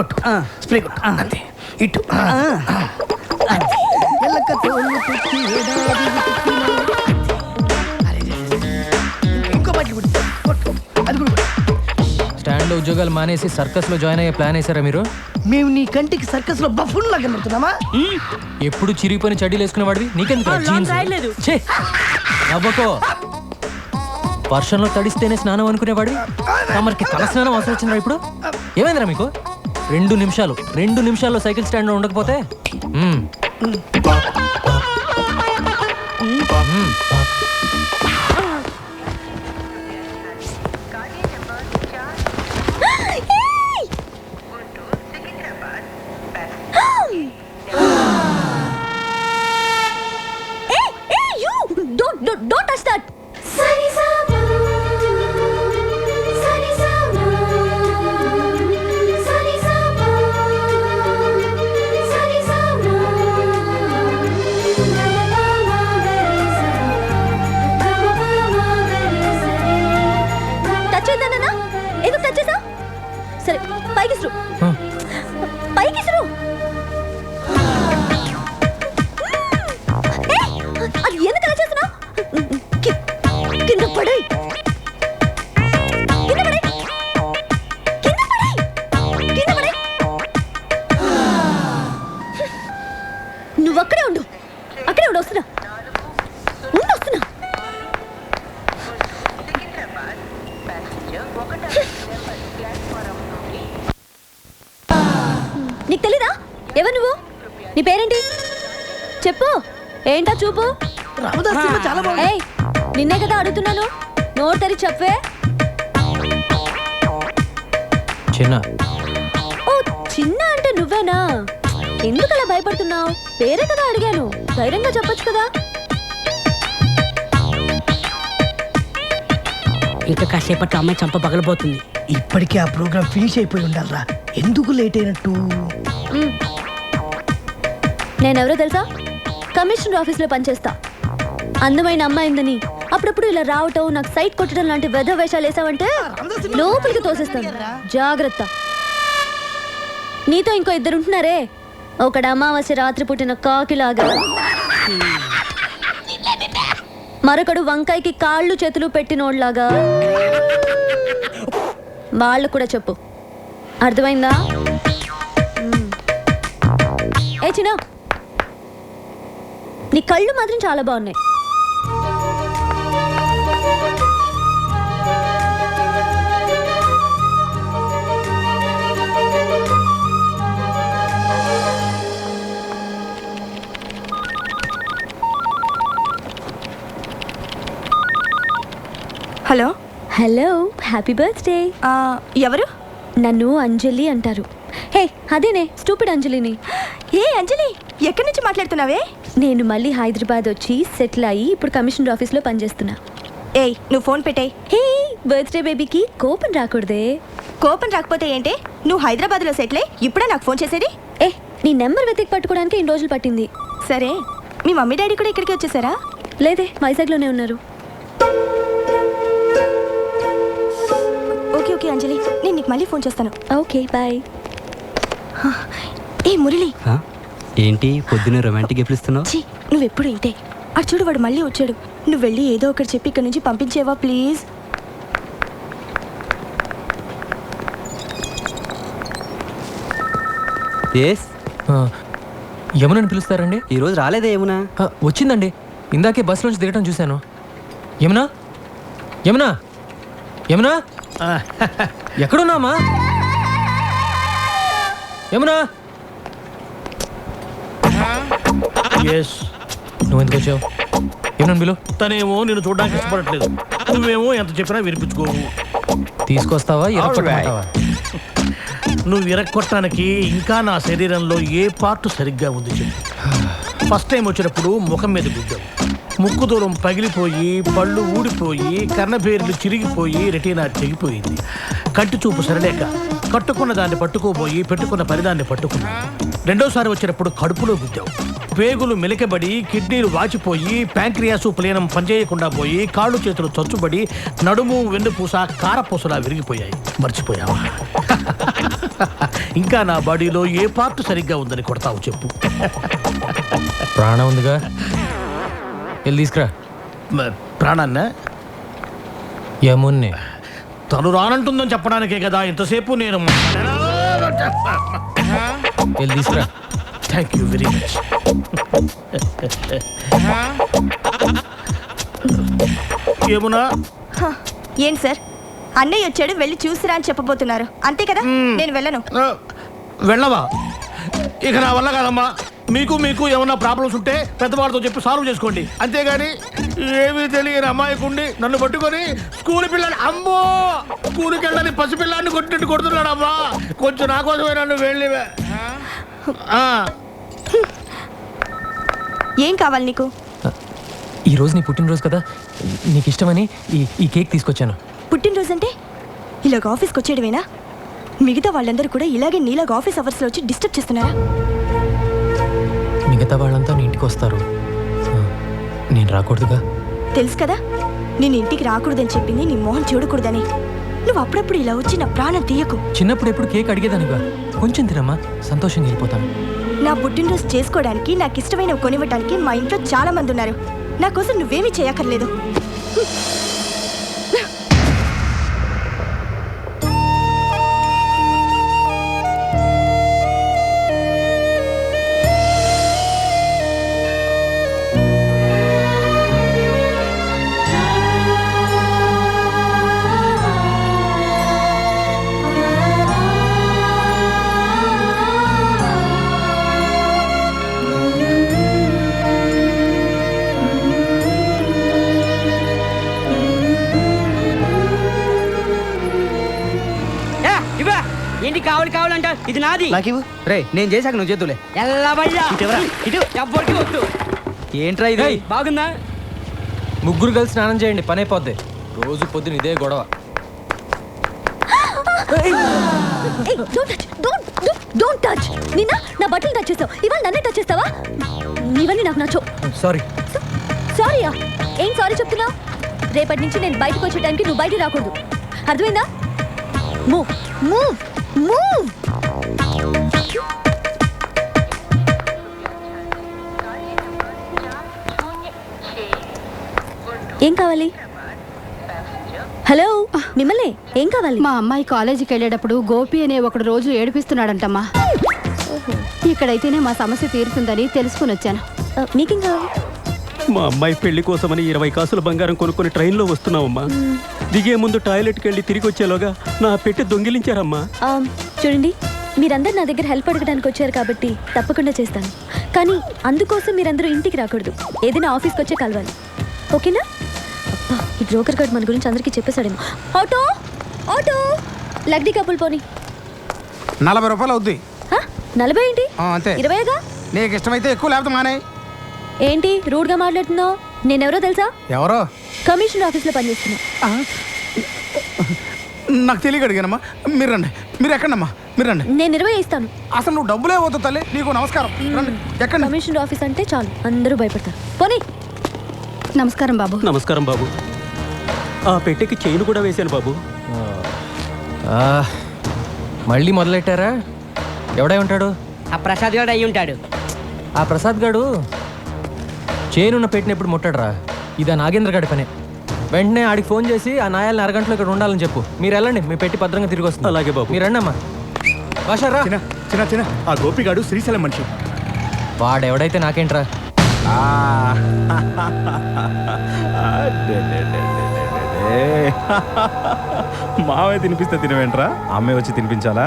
కొట్టు స్ప్రే కొట్టు అంతే. ఇటు. ఎల్లక తోలు పెట్టి ఏడాది వెతికినా. అరే, రే, రే, రే. ఇంకో బాటిల్ కొట్టు కొట్టు అది కూడా కొట్టు. స్టాండ్లో ఉద్యోగాలు మానేసి సర్కస్లో జాయిన్ అయ్యే ప్లాన్ వేసారా మీరు? మేము నీ కంటికి సర్కస్లో బఫున్ లాగా కనబడుతున్నామా ఎప్పుడు చిరిగిపోయిన చడ్డీలు వేసుకునేవాడివి నీకెందుకు ఛే! నవ్వకో. వర్షంలో తడిస్తేనే స్నానం అనుకునేవాడివి? తమరికి తల స్నానం అవసరం వచ్చిందా ఇప్పుడు? ఏమైందిరా మీకు? రెండు నిమిషాలు రెండు నిమిషాల్లో సైకిల్ స్టాండ్ ఉండకపోతే? డోంట్ టచ్ నీకు తెలీదా? ఎవరు నువ్వు? నీ పేరేంటి? చెప్పు. ఏంటా చూపు? రామదాస్ సినిమా చాలా బాగుంది. ఏయ్ నిన్నే కదా అడుగుతున్నాను. నోరు తెరి చెప్పే. చిన్న. ఓ చిన్న అంటే నువ్వేనా? ఎందుకు అలా భయపడుతున్నావు? పేరే కదా అడిగాను. ధైర్యంగా చెప్పొచ్చు కదా. ఇంకా కాసేపట్లో అమ్మాయి చంప పగలబోతుంది ఇప్పటికే ఆ ప్రోగ్రామ్ ఫినిష్ అయిపోయి ఉండాలరా. ఎందుకు లేట్ అయినట్టు. నేనెవరో తెలుసా? కమిషనర్ ఆఫీస్లో పనిచేస్తా. అందమైన అమ్మాయిందని అప్పుడప్పుడు ఇలా రావటం నాకు సైట్ కొట్టడం లాంటి వెధ వేషాలు వేసావంటే లోపలికి తోసేస్తాను. జాగ్రత్త. నీతో ఇంకో ఇద్దరు ఉంటున్నారే? ఒకడు అమావాస్య రాత్రి పుట్టిన కాకిలాగా. మరొకడు వంకాయకి కాళ్ళు చేతులు పెట్టినోడ్లాగా. వాళ్ళు కూడా చెప్పు. అర్థమైందా. ఏ చిన్న. నీ కళ్ళు మాత్రం చాలా బాగున్నాయి. హలో. Hello happy birthday. ఎవరు? నన్ను అంజలి అంటారు. హే అదేనే స్టూపిడ్ అంజలిని. ఏ అంజలి ఎక్కడి నుంచి మాట్లాడుతున్నావే? నేను మళ్ళీ హైదరాబాద్ వచ్చి సెటిల్ అయ్యి ఇప్పుడు కమిషనర్ ఆఫీస్లో పనిచేస్తున్నా. ఏయ్ నువ్వు ఫోన్ పెట్టేయ్. హే బర్త్డే బేబీకి కోపం రాకూడదే. కోపం రాకపోతే ఏంటి? నువ్వు హైదరాబాద్లో సెటిల్ అయ్యి ఇప్పుడే నాకు ఫోన్ చేసేది? ఏ నీ నెంబర్ వెతికి పట్టుకోవడానికి ఇన్ని రోజులు పట్టింది. సరే మీ మమ్మీ డాడీ కూడా ఇక్కడికి వచ్చేసారా? లేదే వైజాగ్లోనే ఉన్నారు. అంజలి నేను నీకు మళ్ళీ ఫోన్ చేస్తాను. Okay bye. ఏ మురళి? ఏంటి? పొద్దున్న రొమాంటిక్ ఎప్పుడు ఛీ నువ్వెప్పుడు ఇంతే. అటు చూడు వాడు మళ్ళీ వచ్చాడు. నువ్వు వెళ్ళి ఏదో ఒకటి చెప్పి ఇక్కడ నుంచి పంపించేవా ప్లీజ్? ఎస్ యమునని పిలుస్తారండి? ఈరోజు రాలేదే ఏమునా ఆ, వచ్చిందండి. ఇందాకే బస్సులోంచి దిగటం చూశాను. యమునా? యమునా? యమునా? ఎక్కడున్నామా? యమునా ఎస్ నువ్వు ఎందుకు వచ్చావు? యమునని పిలు తనేమో నేను చూడడానికి ఇష్టపడట్లేదు. నువ్వేమో ఎంత చెప్పినా వినిపించుకోవు తీసుకొస్తావా? నువ్వు విరక్కొట్టడానికి ఇంకా నా శరీరంలో ఏ పార్ట్ సరిగ్గా ఉంది చెప్పు. ఫస్ట్ టైం వచ్చినప్పుడు ముఖం మీద గుద్దావు. ముక్కు దూరం పగిలిపోయి పళ్ళు ఊడిపోయి కర్ణభేరులు చిరిగిపోయి రెటీనా చెగిపోయింది కంటి చూపు సరలేక కట్టుకున్న దాన్ని పట్టుకోబోయి పెట్టుకున్న పరిదాన్ని పట్టుకున్నా. రెండోసారి వచ్చినప్పుడు కడుపులో గుద్దావు పేగులు మెలికబడి కిడ్నీలు వాచిపోయి ప్యాంక్రియాసు ప్లేనం పనిచేయకుండా పోయి కాళ్ళు చేతులు చచ్చుబడి నడుము వెన్నుపూస కారపూసలా విరిగిపోయాయి. మర్చిపోయావా? ఇంకా నా బాడీలో ఏ పార్ట్ సరిగ్గా ఉందని కొడతావు చెప్పు. ప్రాణం ఉందిగా? వెళ్ళి తీసుకురా. ప్రాణాన్న? యమున్ని తను రానంటుందని చెప్పడానికే కదా ఇంతసేపు నేను వెళ్ళి తీసుకురా. థ్యాంక్ యూ వెరీ మచ్ ఏమునా హ, ఏం సార్? అన్నయ్య వచ్చాడు వెళ్ళి చూసిరా అని చెప్పబోతున్నారు. అంతే కదా? నేను వెళ్ళను. వెళ్ళవా? ఇక నా వల్ల కాదమ్మా. మీకు మీకు ఏమన్నా ప్రాబ్లమ్స్ ఉంటే పెద్దవాళ్ళతో చెప్పి సాల్వ్ చేసుకోండి. అంతేగాని ఏమీ తెలియని అమ్మాయికుండి నన్ను పట్టుకొని స్కూల్ పిల్లని అమ్మో! స్కూల్కి వెళ్ళని పసిపిల్లాన్ని కొట్టినట్టు కొడుతున్నాడు అమ్మా కొంచెం నా కోసమే నన్ను వెళ్ళి ఆ, ఏం కావాలి నీకు? ఈ రోజు నీ పుట్టినరోజు కదా. నీకు ఇష్టమని ఈ ఈ కేక్ తీసుకొచ్చాను. పుట్టినరోజు అంటే ఇలాగ ఆఫీస్కి వచ్చేయడమేనా? మిగతా వాళ్ళందరూ కూడా ఇలాగే నీలాగ ఆఫీస్ అవర్స్లో వచ్చి డిస్టర్బ్ చేస్తున్నారా? మిగతా వాళ్ళంతా నీ ఇంటికి వస్తారు. నేను రాకూడదుగా? తెలుసు కదా నేను ఇంటికి రాకూడదని చెప్పింది నీ మొహం చూడకూడదని. నువ్వు అప్పుడప్పుడు ఇలా వచ్చి నా ప్రాణం తీయకు. చిన్నప్పుడు ఎప్పుడు కేక్ అడిగేదానిగా కొంచెం తినమ్మా సంతోషంగా వెళ్ళిపోతాను. నా పుట్టినరోజు చేసుకోవడానికి నాకు ఇష్టమైనవి కొనివ్వడానికి మా ఇంట్లో చాలా మంది ఉన్నారు. నా కోసం నువ్వేమీ చేయక్కర్లేదు. ఏంటి కావాలి కావాలంట? ఇది నాది. నాకు రే నేను చేశాక నువ్వు చేతులే. ఎల్లబయ్యా. ఇటువరా, ఇటు. ఎవ్వరికి వద్దు. ఏంట్రా ఇది? ఏయ్, బాగుందా? ముగ్గురు కలిసి స్నానం చేయండి పని అయిపోద్ది. రోజు పొద్దున ఇదే గొడవ. డోంట్ టచ్ నిన్న నా బట్టలు టచ్ చేస్తావు ఇవాళ నన్నే టచ్ చేస్తావా? ఇవన్నీ నాకు నచ్చవు. సారీ సారీయా ఏం సారీ చెప్తున్నావు? రేపటి నుంచి నేను బయటకు వచ్చే టైంకి నువ్వు బయటికి రాకూడదు. అర్థమైందా? మూవ్ మూవ్ మూవ్ ఏం కావాలి? హలో మిమ్మల్ని ఏం కావాలి? మా అమ్మాయి కాలేజీకి వెళ్ళేటప్పుడు గోపి అనే ఒకడు రోజు ఏడిపిస్తున్నాడంటమ్మా. ఇక్కడైతేనే మా సమస్య తీరుతుందని తెలుసుకుని వచ్చాను. మీకేం కావాలి? మా అమ్మాయి పెళ్ళి కోసమని ఇరవై కాసుల బంగారం కొనుక్కొని ట్రైన్లో వస్తున్నామమ్మా దిగే ముందు టాయిలెట్కి వెళ్ళి తిరిగి వచ్చేలోగా నా పెట్టి దొంగిలించారమ్మా. ఆ, చూడండి మీరందరూ నా దగ్గర హెల్ప్ అడగడానికి వచ్చారు కాబట్టి తప్పకుండా చేస్తాను. కానీ అందుకోసం మీరందరూ ఇంటికి రాకూడదు. ఏదైనా ఆఫీస్కి వచ్చే కలవాలి. ఓకేనా? అబ్బా ఈ బ్రోకర్ గార్డ్ మన గురించి అందరికీ చెప్పేశాడేమో. ఆటో! ఆటో! లగ్డీ కప్పులు పోని. నలభై రూపాయలు అవుద్ది. హ? నలభై ఏంటి? ఆ, అంతే. ఇరవైగా నీకు ఇష్టమైతే ఎక్కువ లేకపోతే మానే. ఏంటి? రూడ్గా మాట్లాడుతున్నావు? నేనెవరో తెలుసా? ఎవరో? కమిషన్ ఆఫీస్లో పనిచేస్తున్నా. ఆ? నాకు తెలియక అడిగానమ్మా. మీరు రండి. మీరు ఎక్కండమ్మా. మీరు రండి. నేను ఇరవై ఇస్తాను. అసలు నువ్వు డబ్బులే వద్దు తల్లి. నీకు నమస్కారం. రండి. ఎక్కండి. కమిషన్ ఆఫీస్ అంటే చాలు. అందరూ భయపడతారు. పోనీ. నమస్కారం బాబు. నమస్కారం బాబు. ఆ పెట్టెకి చైన్ కూడా వేశాను బాబు. ఆ, మళ్ళీ మొదలెట్టారా? ఎవడై ఉంటాడు? ఆ ప్రసాద్ గారు అయి ఉంటాడు. ఆ ప్రసాద్ గాడు? చేనున్న పెట్టినప్పుడు ముట్టడరా? ఇది ఆ నాగేంద్ర గడి పనే. వెంటనే ఆడికి ఫోన్ చేసి ఆ నాయాలని అరగంటలో ఇక్కడ ఉండాలని చెప్పు. మీరు వెళ్ళండి మీ పెట్టి భద్రంగా తిరిగి వస్తుంది. అలాగే బాబు. మీరు రండమ్మా. చిన్న చిన్న చిన్న. ఆ గోపిగాడు శ్రీశైలం మనిషి. వాడెవడైతే నాకేంట్రా? మావే తినిపిస్తే తినవేంట్రా? అమ్మే వచ్చి తినిపించాలా?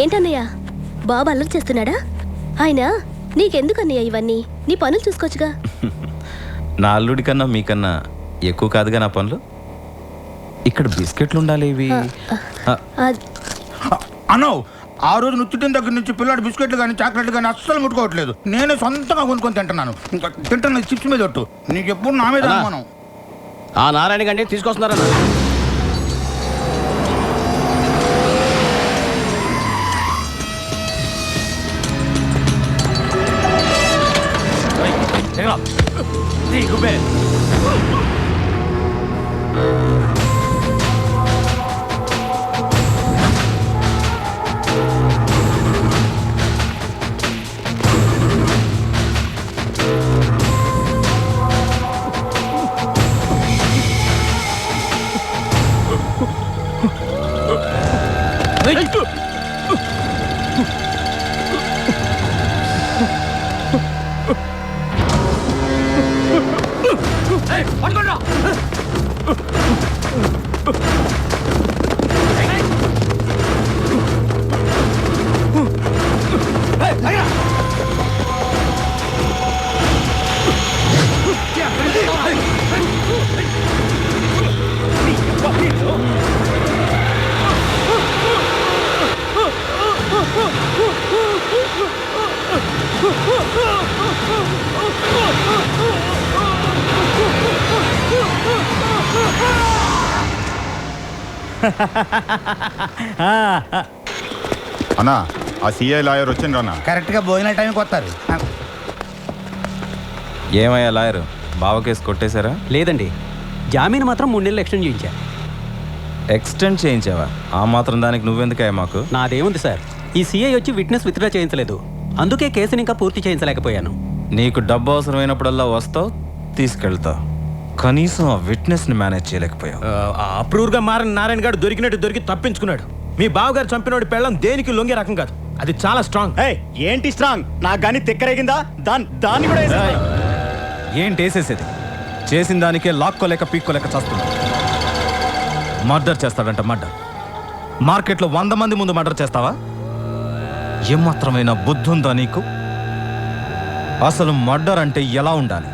ఏంటన్నయ్యా బాబు అల్లరి చేస్తున్నాడా? ఆయన నీకెందుకన్నయ్య ఇవన్నీ? నీ పనులు చూసుకోవచ్చుగా. నా అల్లుడి కన్నా మీకన్నా ఎక్కువ కాదుగా నా పనులు? ఇక్కడ బిస్కెట్లు ఉండాలి ఇవి. అన్నో ఆ. రోజు నుచ్చిటిన దగ్గర నుంచి పిల్లాడు బిస్కెట్లు కానీ చాక్లెట్లు కానీ అస్సలు ముట్టుకోవట్లేదు. నేనే సొంతంగా కొనుక్కొని తింటున్నాను. ఇంకా తింటున్న చిప్స్ మీద ఒట్టు. నీకు ఎప్పుడు నా మీద అనుమానం? ఆ నారాయణ గండి తీసుకొస్తున్నారన్న. దిగుబే Hey! అన్నా ఆ సిఐ లాయర్ వచ్చిండ్రు అన్న. కరెక్ట్గా భోజనాల టైంకి వస్తారు. ఏమయ్యా లాయర్? బావ కేసు కొట్టేశారా? లేదండి. జామీన్ మాత్రం మూడు నెలలు ఎక్స్టెండ్ చేయించా. ఎక్స్టెండ్ చేయించావా? ఆ మాత్రం దానికి నువ్వెందుకయ్యా మాకు? నాదేముంది సార్. ఈ సీఐ వచ్చి విట్నెస్ విత్డ్రా చేయించలేదు. అందుకే కేసుని ఇంకా పూర్తి చేయించలేకపోయాను. నీకు డబ్బు అవసరమైనప్పుడల్లా వస్తావు తీసుకెళ్తావు. కనీసం ఆ విట్నెస్ని మేనేజ్ చేయలేకపోయావు. అప్రూవ్గా మారిన నారాయణ గారు దొరికినట్టు దొరికి తప్పించుకున్నాడు. మీ బావగారు చంపినోడి పెళ్ళం దేనికి లొంగే రకం కాదు. అది చాలా స్ట్రాంగ్ ఏంటి స్ట్రాంగ్ నాకు కానీ తిక్కరేగిందా? దాన్ని దాన్ని కూడా. ఏంటి వేసేసేది? చేసిన దానికే లాక్కోలేక పీక్కోలేక చేస్తున్నా. మర్డర్ చేస్తాడంట మర్డర్. మార్కెట్లో వంద మంది ముందు మర్డర్ చేస్తావా? ఏమాత్రమైన బుద్ధి ఉందా నీకు? అసలు మర్డర్ అంటే ఎలా ఉండాలి?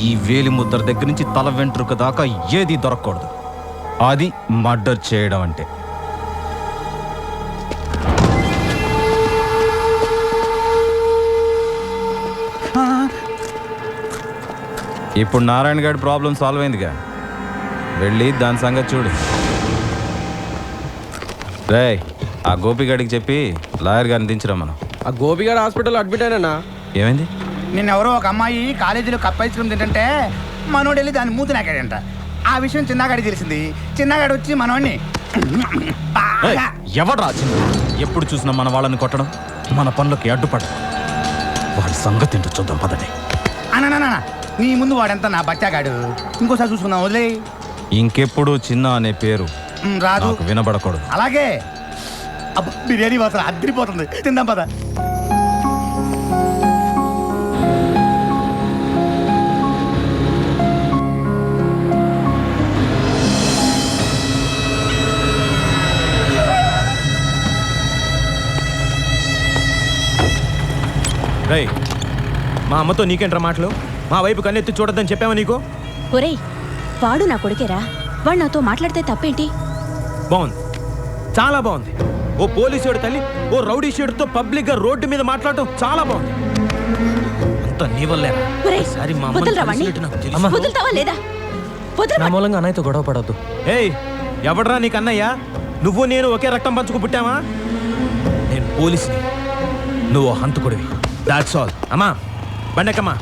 ఈ వేలి ముద్ర దగ్గర నుంచి తల వెంట్రుక దాకా ఏది దొరకకూడదు. అది మర్డర్ చేయడం అంటే. ఇప్పుడు నారాయణ గారి ప్రాబ్లం సాల్వ్ అయిందిగా. వెళ్ళి దాని సంగతి చూడు. రే ఆ గోపిగాడికి చెప్పి లాయర్ గారిని దించురా మనం. ఆ గోపిగాడు హాస్పిటల్ అడ్మిట్ అయినా ఏమైంది? నిన్న ఎవరో ఒక అమ్మాయి కాలేజీలో కప్ ఐస్ క్రీమ్ తింటుంటే మనోడు వెళ్ళి దాన్ని మూతి నాకాడంట. ఆ విషయం చిన్నగాడికి తెలిసింది. చిన్నగాడు వచ్చి మనోడిని ఎవడ్రా చిన్న? ఎప్పుడు చూసినా మన వాళ్ళని కొట్టడం మన పనులకి అడ్డుపడడం. వాడి సంగతి ఏంటో చూద్దాం పదండి. అన్న నీ ముందు వాడెంత నా బచ్చాగాడు. ఇంకోసారి చూసుకుందాం వదిలే ఇంకెప్పుడు చిన్న అనే పేరు రాదు. నాకు వినబడకూడదు. అలాగే. బిర్యానీ వాసన అద్దరిపోతుంది తిందాం పద. మా అమ్మతో నీకేంట్రా మాటలు? మా వైపు కన్నెత్తి చూడొద్దని చెప్పావా నీకు? ఒరేయ్ వాడు నా కొడుకేరా. వాడు నాతో మాట్లాడితే తప్పేంటి? బాగుంది. చాలా బాగుంది. ఓ పోలీసుడు తల్లి ఓ రౌడీ షేడుతో పబ్లిక్గా రోడ్డు మీద మాట్లాడటం చాలా బాగుంది. అంత నీ వల్లేరా? ఒరేయ్, ఈసారి మా అమ్మని వదలరా వాణ్ణి? కలిసినట్టు నాకు తెలుసు. అమ్మా. వదులుతావా లేదా? వదలరా నా మూలంగా అన్నయ్యతో గొడవ పడవద్దు ఏయ్ ఎవడ్రా నీకు అన్నయ్య? నువ్వు నేను ఒకే రక్తం పంచుకు పుట్టావా నేను పోలీసుని. నువ్వు హంతకుడివి. దాట్స్ ఆల్ అమ్మా. வணக்கம்மா.